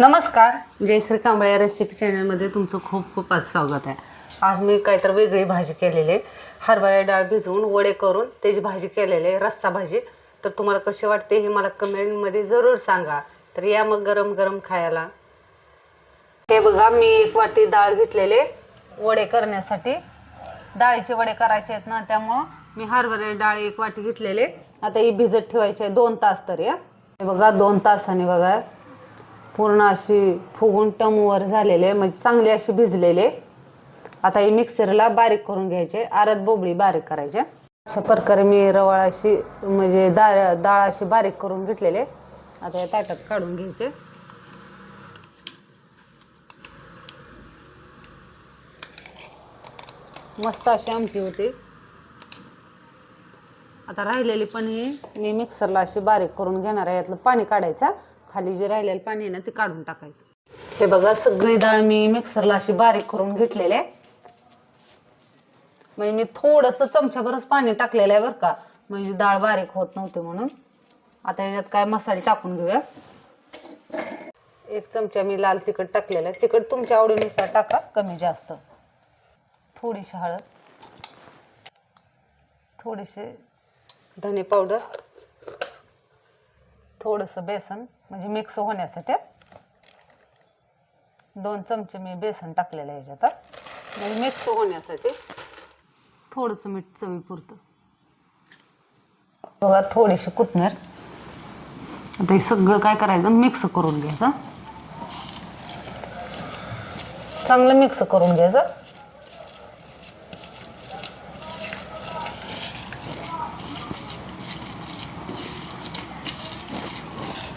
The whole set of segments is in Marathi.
नमस्कार. जयश्री कांबळे रेसिपी चॅनलमध्ये तुमचं खूप खूप आज स्वागत आहे. आज मी काहीतरी वेगळी भाजी केलेली आहे. हरभरा डाळ भिजवून वडे करून त्याची भाजी केलेली आहे रस्सा भाजी. तर तुम्हाला कशी वाटते हे मला कमेंटमध्ये जरूर सांगा. तर या मग गरम गरम खायला. हे बघा मी एक वाटी डाळ घेतलेले वडे करण्यासाठी. डाळीचे वडे करायचे आहेत ना त्यामुळं मी हरभरा डाळ एक वाटी घेतलेले आता ही भिजत ठेवायची आहे दोन तास तरी हे बघा दोन तासाने बघा. पूर्ण अशी फुगून टमवर झालेले म्हणजे चांगले असे भिजलेले. आता हे मिक्सरला बारीक करून घ्यायचे आरत बोबडी बारीक करायचे. अशा प्रकारे मी रवाळ अशी म्हणजे डाळ डाळ अशी बारीक करून घेतलेले. आता या ताटात काढून घ्यायचे. मस्त अशी आमटी होती. आता राहिलेली पण ही मी मिक्सरला अशी बारीक करून घेणार आहे. यातलं पाणी काढायचं. खाली जे राहिलेलं पाणी आहे ना ते काढून टाकायचं. हे बघा सगळी डाळ मी मिक्सरला अशी बारीक करून घेतलेली आहे. म्हणजे मी थोडंसं चमच्याभरच पाणी टाकलेलं आहे बरं का. म्हणजे डाळ बारीक होत नव्हती म्हणून. आता याच्यात काय मसाले टाकून घेऊया. एक चमचा मी लाल तिखट टाकलेलं आहे. तिखट तुमच्या आवडीनुसार टाका कमी जास्त. थोडीशी हळद. थोडीशी धने पावडर. थोडंसं बेसन म्हणजे मिक्स होण्यासाठी. दोन चमचे मी बेसन टाकलेलं आहे ह्याच्यात म्हणजे मिक्स होण्यासाठी थोडंसं मीठ चवीपुरतं. बघा थोडीशी कोथमीर. आता हे सगळं काय करायचं? मिक्स करून घ्यायचं. चांगलं मिक्स करून घ्यायचं.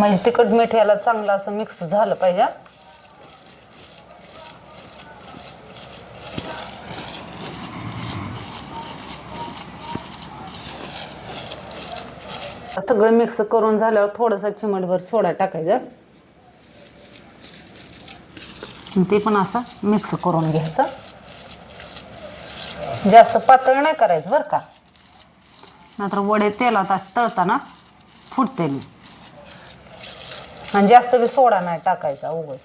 म्हणजे तिखट मीठ याला चांगलं असं मिक्स झालं पाहिजे. सगळं मिक्स करून झाल्यावर थोडंसं चिमटभर सोडा टाकायचा. ते पण असं मिक्स करून घ्यायचं. जास्त पातळ नाही करायचं बरं का. नाहीतर वडे तेलात असं तळताना फुटतेली आणि जास्त बी सोडा नाही टाकायचा उगाच.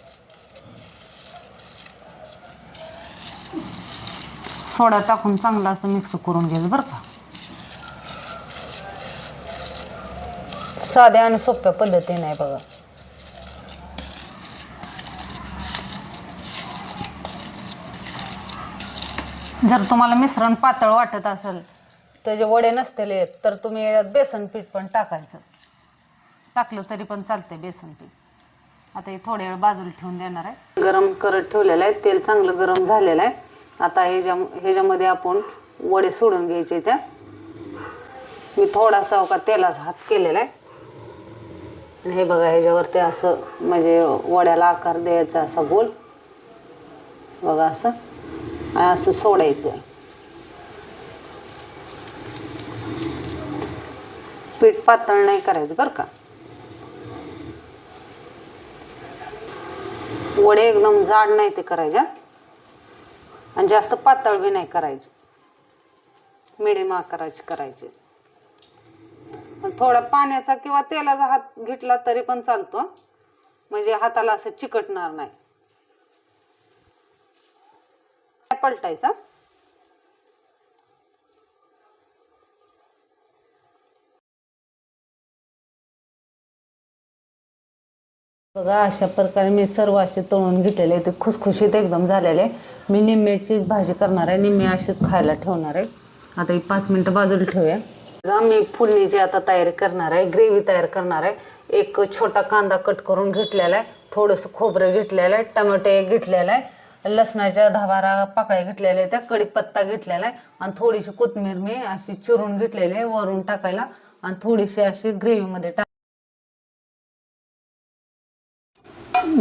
सोडा टाकून चांगलं असं मिक्स करून घ्यायचं बरं का. साध्या आणि सोप्या पद्धतीने आहे बघा. जर तुम्हाला मिश्रण पातळ वाटत असेल त्याचे वडे नसतील तर तुम्ही याच्यात बेसन पीठ पण टाकायचं. टाकलं तरी पण चालतंय बेसन पीठ. आता हे थोड्या वेळ बाजूला ठेवून देणार आहे. गरम करत ठेवलेलं आहे. तेल चांगलं गरम झालेलं आहे. आता ह्याच्या ह्याच्यामध्ये आपण वडे सोडून घ्यायचे त्या. मी थोडासा हो का तेलाचा हात केलेला आहे. आणि हे बघा ह्याच्यावरती असं म्हणजे वड्याला आकार द्यायचा असा गोल. बघा असं. आणि असं सोडायचं. पीठ पातळ नाही करायचं बरं का. वडे एकदम जाड नाही ते करायचे आणि जास्त पातळ बी नाही करायचे. मिडियम आकाराचे करायचे. थोडा पाण्याचा किंवा तेलाचा हात घेतला तरी पण चालतो म्हणजे हाताला असं चिकटणार नाही. पलटायचा बघा अशा प्रकारे मी सर्व असे तळून घेतलेले ते खुसखुशीत एकदम झालेले मी निम्म्याचीच भाजी करणार आहे. निम्मे अशीच खायला ठेवणार आहे. आता ही पाच मिनटं बाजूला ठेवूया. बघा मी फुलणीची आता तयारी करणार आहे ग्रेव्ही तयार करणार आहे. एक छोटा कांदा कट करून घेतलेला आहे. थोडंसं खोबरं घेतलेलं आहे. टमाटे घेतलेलं आहे. लसणाच्या दहा बारा पाकळ्या घेतलेल्या आहेत. त्या कडीपत्ता घेतलेला आहे. आणि थोडीशी कोथिंबीर मी अशी चिरून घेतलेली आहे. वरून टाकायला. आणि थोडीशी अशी ग्रेव्हीमध्ये टाक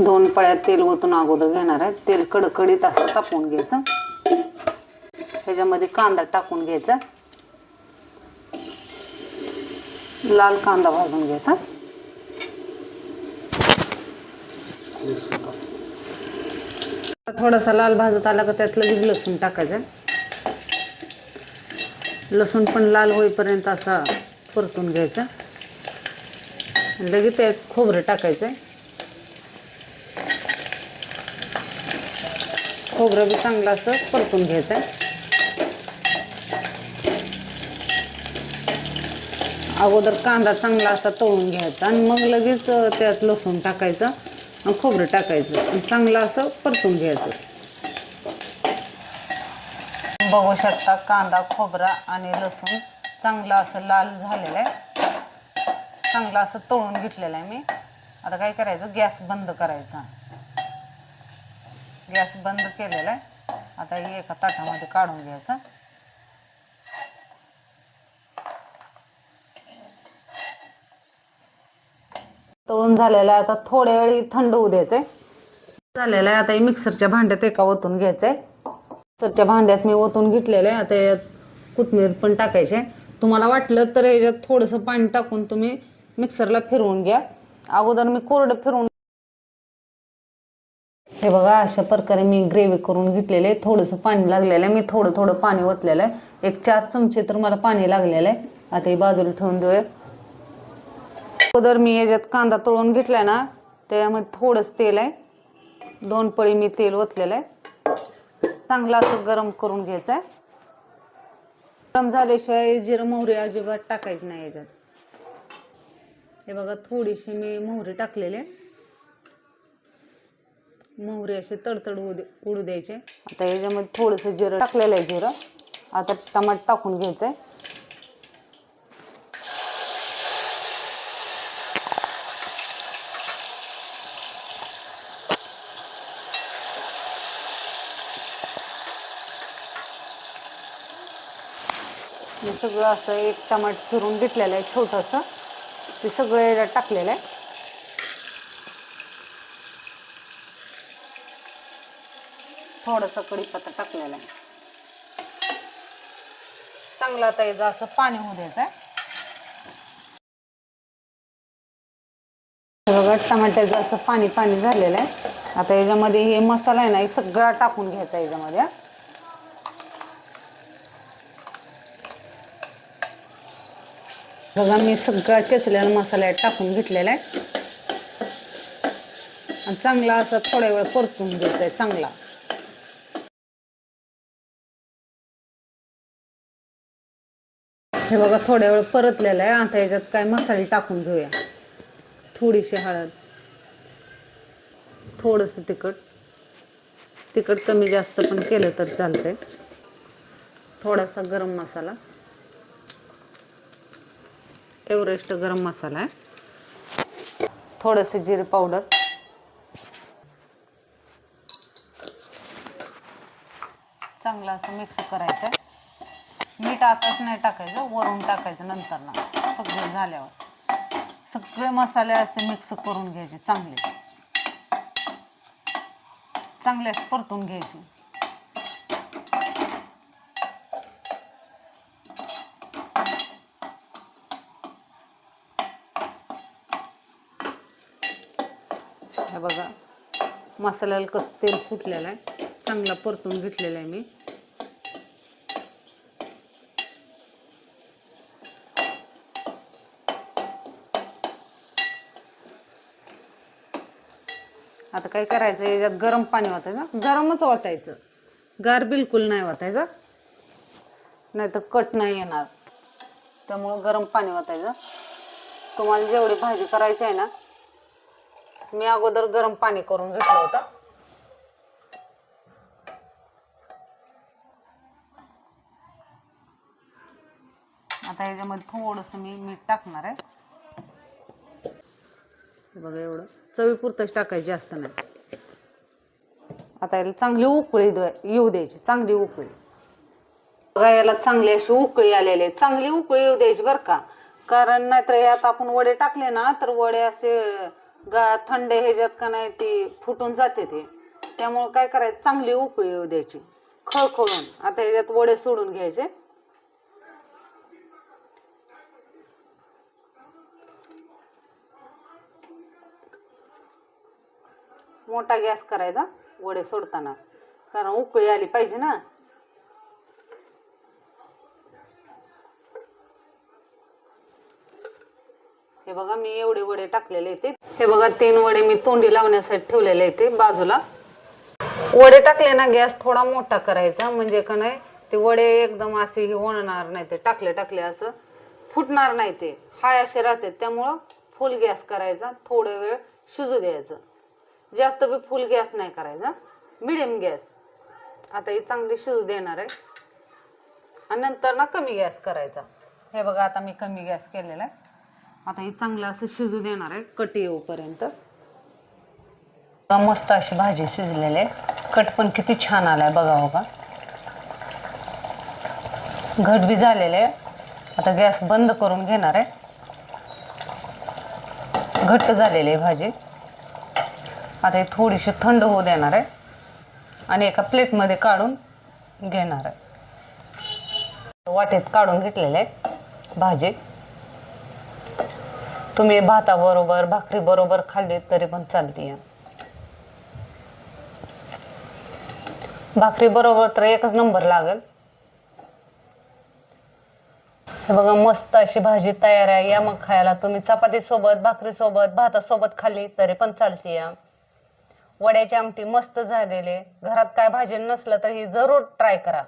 दोन पळ्या तेल ओतून अगोदर घेणार आहे. तेल कडकडीत असं तापवून घ्यायचं. ह्याच्यामध्ये कांदा टाकून घ्यायचा. लाल कांदा भाजून घ्यायचा. थोडासा लाल भाजत आला का त्यात लगेच लसूण टाकायचं. लसूण पण लाल होईपर्यंत असा परतून घ्यायचा. लगेच त्यात खोबरं टाकायचं. खोबरं बी चांगलं असं परतून घ्यायचं आहे अगोदर कांदा चांगला असा तळून घ्यायचा आणि मग लगेच त्यात लसूण टाकायचं आणि खोबरं टाकायचं आणि चांगलं असं परतून घ्यायचं. बघू शकता कांदा खोबरा आणि लसूण चांगलं असं लाल झालेलं आहे. चांगलं असं तळून घेतलेलं आहे मी. आता काय करायचं? गॅस बंद करायचा. गॅस बंद केलेला आहे. आता हे एका ताटामध्ये काढून घ्यायचं. तळून झालेलं आहे. आता थोड्या वेळी थंड होऊ द्यायचंय. झालेलं आहे. आता हे मिक्सरच्या भांड्यात एका ओतून घ्यायचंय. मिक्सरच्या भांड्यात मी ओतून घेतलेलं आहे. आता यात कोथमीर पण टाकायचे तुम्हाला वाटलं तर याच्यात थोडंसं पाणी टाकून तुम्ही मिक्सरला फिरवून घ्या. अगोदर मी कोरडं फिरवून हे बघा अशा प्रकारे मी ग्रेव्ही करून घेतलेले आहे. थोडंसं पाणी लागलेलं आहे. मी थोडं थोडं पाणी ओतलेलं आहे. एक चार चमचे तर मला पाणी लागलेलं आहे. आता हे बाजूला ठेवून देऊया. अगोदर मी याच्यात कांदा तळून घेतलाय ना त्यामध्ये थोडंच तेल आहे. दोन पळी मी तेल ओतलेलं आहे. चांगलं असं गरम करून घ्यायचं आहे गरम झाल्याशिवाय जिरं मोहरी अजिबात टाकायची नाही याच्यात. हे बघा थोडीशी मी मोहरी टाकलेली आहे. मोहरी असे तडतड उडू उडू द्यायचे. आता याच्यामध्ये थोडंसं जिरं टाकलेलं आहे जिरं. आता टमाट टाकून घ्यायचं आहे हे सगळं असं एक टमाट फिरून घेतलेलं आहे छोटंसं. ते सगळं याच्यात टाकलेलं आहे. थोडंसं कढीपत्ता टाकलेला आहे. चांगलं आता याचं असं पाणी होऊ द्यायचं आहे बघा टमाट्याचं असं पाणी पाणी झालेलं आहे. आता याच्यामध्ये हे मसाला आहे ना हे सगळा टाकून घ्यायचा याच्यामध्ये. बघा मी सगळा चेचलेला मसाला टाकून घेतलेला आहे. आणि चांगला असं थोड्या वेळ परतून घ्यायचा आहे चांगला. हे बघा थोड्या वेळ परतलेलं आहे. आता याच्यात काय मसाले टाकून घेऊया. थोडीशी हळद. थोडंसं तिखट. तिखट कमी जास्त पण केलं तर चालतंय. थोडासा गरम मसाला. एव्हरेस्ट गरम मसाला आहे. थोडंसं जिरे पावडर. चांगला असं मिक्स करायचं आहे आताच नाही टाकायचं वरून टाकायचं नंतर ना सगळे झाल्यावर. सगळे मसाले असे मिक्स करून घ्यायचे चांगले. चांगले परतून घ्यायचे. हे बघा मसाल्याला कसं तेल सुटलेलं आहे. चांगला परतून घेतलेला आहे मी. आता काय करायचं? याच्यात गरम पाणी वाचायचं गरमच वाचायचं गार बिलकुल नाही वाचायचं नाही तर कट नाही येणार. त्यामुळं गरम पाणी वाचायचं तुम्हाला जेवढी भाजी करायची आहे ना मी अगोदर गरम पाणी करून घेतलं होतं. आता याच्यामध्ये थोडंसं मी मीठ टाकणार आहे. बघा एवढं. चवीपुरतंच टाकायची जास्त नाही. आता याला चांगली उकळी येऊ द्यायची चांगली उकळी. बघा याला चांगली अशी उकळी आलेली आहे. चांगली उकळी येऊ द्यायची बरं का. कारण नाहीतर यात आपण वडे टाकले ना तर वडे असे गा थंड ह्याच्यात का नाही ती फुटून जाते ते. त्यामुळं काय करायचं? चांगली उकळी येऊ द्यायची. खळखळून. आता ह्याच्यात वडे सोडून घ्यायचे. मोठा गॅस करायचा वडे सोडताना. कारण उकळी आली पाहिजे ना. हे बघा मी एवढे वडे टाकलेले ते. हे बघा तीन वडे मी तोंडी लावण्यासाठी ठेवलेले ते बाजूला. वडे टाकले ना गॅस थोडा मोठा करायचा. म्हणजे का नाही ते वडे एकदम असे हे होणार नाही ते टाकले टाकले असं फुटणार नाही ते. हाय असे राहते त्यामुळं फुल गॅस करायचा. थोडे वेळ शिजू द्यायचं. जास्त बी फुल गॅस नाही करायचा. Medium gas. आता ही चांगली शिजू देणार आहे. आणि नंतर ना कमी गॅस करायचा. हे बघा आता मी कमी गॅस केलेला आहे. आता ही चांगलं असं शिजू देणार आहे. कट येऊपर्यंत. मस्त अशी भाजी शिजलेले आहे. कट पण किती छान आलाय बघा हो बघा घट बी झालेले आहे. आता गॅस बंद करून घेणार आहे. घट्ट झालेली आहे भाजी. आता हे थोडीशी थंड होऊ देणार आहे. आणि एका प्लेटमध्ये काढून घेणार आहे. वाटेत काढून घेतलेले आहे भाजी. तुम्ही भाताबरोबर भाकरी बरोबर खाल्ली तरी पण चालते भाकरी बरोबर तर एकच नंबर लागेल. हे बघा मस्त अशी भाजी तयार आहे. या मग खायला तुम्ही चपाती सोबत भाकरी सोबत भातासोबत खाल्ली तरी पण चालते या वड्याची आमटी मस्त झालेले घरात काय भाजी नसलं तर ही जरूर ट्राय करा.